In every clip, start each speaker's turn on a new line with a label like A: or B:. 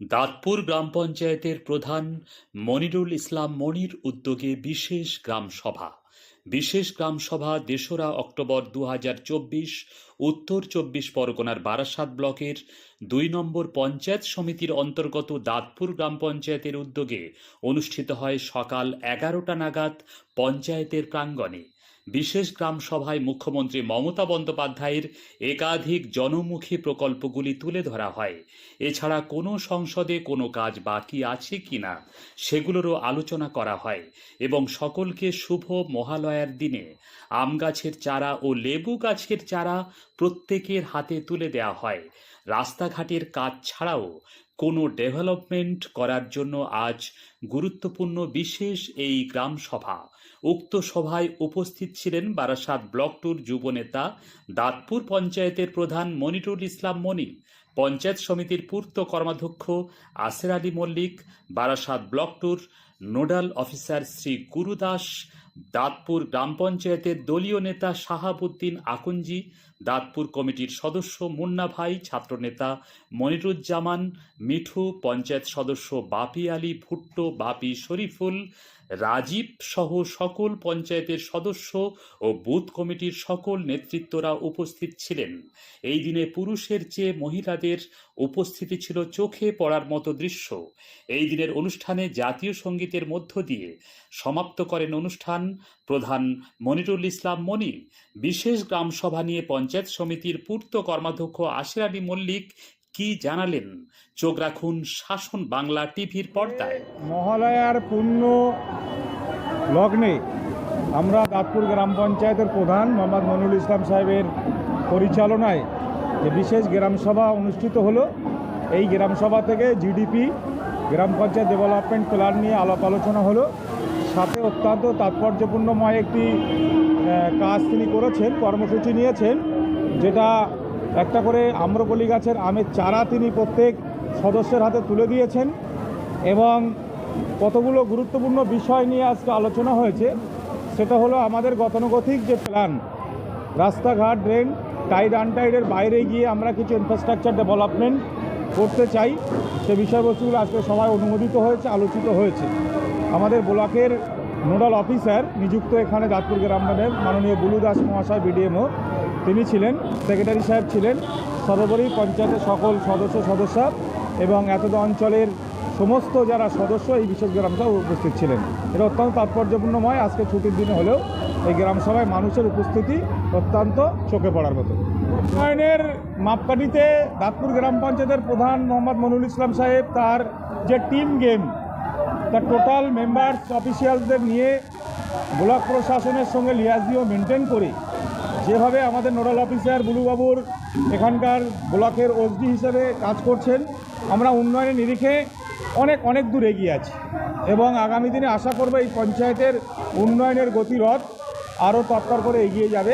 A: দাঁতপুর গ্রাম পঞ্চায়েতের প্রধান মনিরুল ইসলাম মনির উদ্যোগে বিশেষ গ্রাম সভা। বিশেষ গ্রাম সভা তেসরা অক্টোবর দু হাজার চব্বিশ, উত্তর চব্বিশ পরগনার বারাসাত ব্লকের দুই নম্বর পঞ্চায়েত সমিতির অন্তর্গত দাঁতপুর গ্রাম পঞ্চায়েতের উদ্যোগে অনুষ্ঠিত হয় সকাল এগারোটা নাগাদ পঞ্চায়েতের প্রাঙ্গণে। বিশেষ গ্রাম সভায় মুখ্যমন্ত্রী মমতা বন্দ্যোপাধ্যায়ের একাধিক জনমুখী প্রকল্পগুলি তুলে ধরা হয়। এছাড়া কোনো সংসদে কোনো কাজ বাকি আছে কিনা সেগুলোরও আলোচনা করা হয় এবং সকলকে শুভ মহালয়ার দিনে আম গাছের চারা ও লেবু গাছের চারা প্রত্যেকের হাতে তুলে দেওয়া হয়। রাস্তাঘাটের কাজ ছাড়াও কোনো ডেভেলপমেন্ট করার জন্য আজ গুরুত্বপূর্ণ বিশেষ এই গ্রাম সভা। উক্ত সভায় উপস্থিত ছিলেন বারাসাত ব্লক টুর যুবনেতা দাঁতপুর পঞ্চায়েতের প্রধান মনিরুল ইসলাম মনি, পঞ্চায়েত সমিতির পূর্ত কর্মাধ্যক্ষ আসের আলী মল্লিক, বারাসাত ব্লক টুর নোডাল অফিসার শ্রী গুরুদাস দাঁতপুর গ্রাম পঞ্চায়েতের দলীয় নেতা শাহাবুদ্দিন আকুঞ্জি, দাঁতপুর কমিটির সদস্য মুন্না ভাই, ছাত্রনেতা মনিরুজ্জামান মিঠু, পঞ্চায়েত সদস্য বাপি আলী ভুট্টো, বাপি শরীফুল রাজীব সহ সকল পঞ্চায়েতের সদস্য ও বুথ কমিটির সকল নেতৃত্বরা উপস্থিত ছিলেন। এই দিনে পুরুষের চেয়ে মহিলাদের উপস্থিতি ছিল চোখে পড়ার মতো দৃশ্য। এই দিনের অনুষ্ঠানে জাতীয় সঙ্গীতের মধ্য দিয়ে সমাপ্ত করেন অনুষ্ঠান প্রধান মনিরুল ইসলাম মনি। বিশেষ গ্রাম সভা নিয়ে পঞ্চায়েত সমিতির পূর্ত কর্মাধ্যক্ষ আশির আলী মল্লিক কি জানালেন? চোখ রাখুন শাসন বাংলা টিভির পর্দায়।
B: মহালয়ার পূর্ণ লগ্নে আমরা দাঁতপুর গ্রাম পঞ্চায়েতের প্রধান মোহাম্মদ মনুল ইসলাম সাহেবের পরিচালনায় যে বিশেষ গ্রাম সভা অনুষ্ঠিত হলো, এই গ্রাম সভা থেকে জিডিপি গ্রাম পঞ্চায়েত ডেভেলপমেন্ট প্ল্যান নিয়ে আলাপ আলোচনা হলো। সাথে অত্যন্ত তাৎপর্যপূর্ণময় একটি কাজ তিনি করেছেন, কর্মসূচি নিয়েছেন, যেটা একটা করে আম্রপলি গাছের আমের চারা তিনি প্রত্যেক সদস্যের হাতে তুলে দিয়েছেন এবং কতগুলো গুরুত্বপূর্ণ বিষয় নিয়ে আজকে আলোচনা হয়েছে, সেটা হলো আমাদের গতানুগতিক যে প্ল্যান রাস্তাঘাট ড্রেন টাইড আনটাইডের বাইরে গিয়ে আমরা কিছু ইনফ্রাস্ট্রাকচার ডেভেলপমেন্ট করতে চাই, সে বিষয়বস্তুগুলো আজকে সবাই অনুমোদিত হয়েছে, আলোচিত হয়েছে। আমাদের ব্লকের নোডাল অফিসার নিযুক্ত এখানে দাঁতপুর গ্রামের মাননীয় বুলু দাস মহাশয় বিডিএমও তিনি ছিলেন সেক্রেটারি সাহেব ছিলেন, সর্বোপরি পঞ্চায়েতের সকল সদস্য সদস্য এবং এতদ অঞ্চলের সমস্ত যারা সদস্য এই বিশেষ গ্রামসভায় উপস্থিত ছিলেন। এটা অত্যন্ত তাৎপর্যপূর্ণময়, আজকে ছুটির দিনে হলেও এই গ্রামসভায় মানুষের উপস্থিতি অত্যন্ত চোখে পড়ার মতো। উন্নয়নের মাপকাঠিতে দাঁতপুর গ্রাম পঞ্চায়েতের প্রধান মোহাম্মদ মনুল ইসলাম সাহেব তার যে টিম গেম, তার টোটাল মেম্বার্স অফিসিয়ালদের নিয়ে ব্লক প্রশাসনের সঙ্গে লিয়াজিও মেনটেন করে যেভাবে আমাদের নোডাল অফিসার বুলুবাবুর এখানকার ব্লকের ওসডি হিসেবে কাজ করছেন, আমরা উন্নয়নের নিরিখে অনেক অনেক দূর এগিয়ে আছি। এবং আগামী দিনে আশা করব এই পঞ্চায়েতের উন্নয়নের গতিরথ আরও তৎপর করে এগিয়ে যাবে।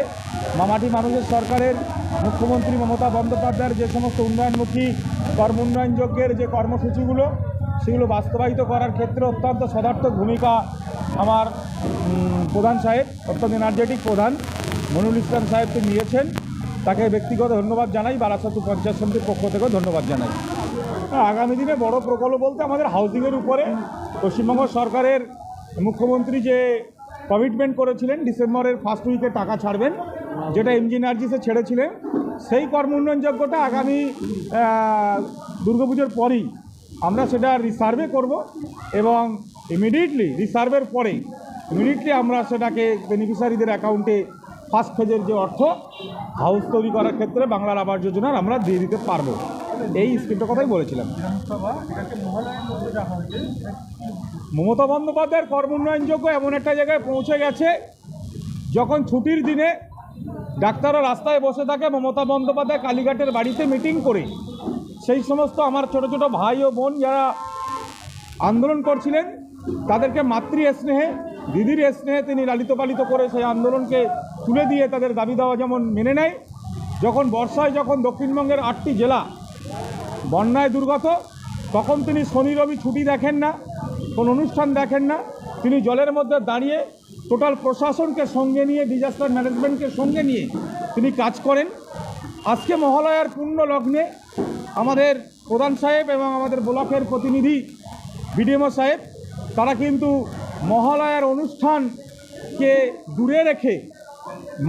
B: মামাটি মানুষের সরকারের মুখ্যমন্ত্রী মমতা বন্দ্যোপাধ্যায়ের যে সমস্ত উন্নয়নমুখী কর্ম উন্নয়নযোগ্যের যে কর্মসূচিগুলো, সেগুলো বাস্তবায়িত করার ক্ষেত্রে অত্যন্ত সদার্থক ভূমিকা আমার প্রধান সাহেব, অত্যন্ত এনার্জেটিক প্রধান। মনুল ইসলাম সাহেবকে নিয়েছেন। তাকে ব্যক্তিগত ধন্যবাদ জানাই বারাসাতু পঞ্চায়েত সমিতির পক্ষ থেকেও ধন্যবাদ জানাই। হ্যাঁ, আগামী দিনে বড় প্রকল্প বলতে আমাদের হাউজিংয়ের উপরে। পশ্চিমবঙ্গ সরকারের মুখ্যমন্ত্রী যে কমিটমেন্ট করেছিলেন ডিসেম্বরের ফার্স্ট উইকে টাকা ছাড়বেন যেটা এমজি এনার্জিসে ছেড়েছিলেন সেই কর্ম উন্নয়নযোগ্যটা আগামী দুর্গাপুজোর পরেই আমরা সেটা রিসার্ভে করব এবং ইমিডিয়েটলি রিসার্ভের পরেই ইমিডিয়েটলি আমরা সেটাকে বেনিফিশিয়ারিদের অ্যাকাউন্টে ফার্স্ট ফেজের যে অর্থ হাউস তৈরি করার ক্ষেত্রে বাংলার আবাস যোজনার আমরা দিয়ে দিতে পারব। এই স্কিমটার কথাই বলেছিলাম। মমতা বন্দ্যোপাধ্যায়ের কর্ম উন্নয়নযোগ্য এমন একটা জায়গায় পৌঁছে গেছে, যখন ছুটির দিনে ডাক্তাররা রাস্তায় বসে থাকে, মমতা বন্দ্যোপাধ্যায় কালীঘাটের বাড়িতে মিটিং করে। সেই সমস্ত আমার ছোট ছোট ভাই ও বোন যারা আন্দোলন করছিলেন, তাদেরকে মাতৃ স্নেহে দিদির স্নেহে তিনি লালিত পালিত করে সেই আন্দোলনকে তুলে দিয়ে তাদের দাবি দেওয়া যেমন মেনে নেয়, যখন বর্ষায় যখন দক্ষিণবঙ্গের আটটি জেলা বন্যায় দুর্গত, তখন তিনি শনি রবি ছুটি দেখেন না, কোনো অনুষ্ঠান দেখেন না, তিনি জলের মধ্যে দাঁড়িয়ে টোটাল প্রশাসনকে সঙ্গে নিয়ে ডিজাস্টার ম্যানেজমেন্টকে সঙ্গে নিয়ে তিনি কাজ করেন। আজকে মহালয়ার পূর্ণ লগ্নে আমাদের প্রধান সাহেব এবং আমাদের ব্লকের প্রতিনিধি বিডিএমও সাহেব, তারা কিন্তু মহালয়ার অনুষ্ঠানকে দূরে রেখে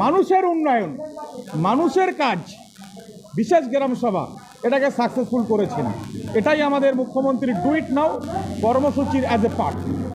B: মানুষের উন্নয়ন, মানুষের কাজ, বিশেষ গ্রাম সভা, এটাকে সাকসেসফুল করেছেন। এটাই আমাদের মুখ্যমন্ত্রীর টুইট নাও কর্মসূচির অ্যাজ এ পার্ট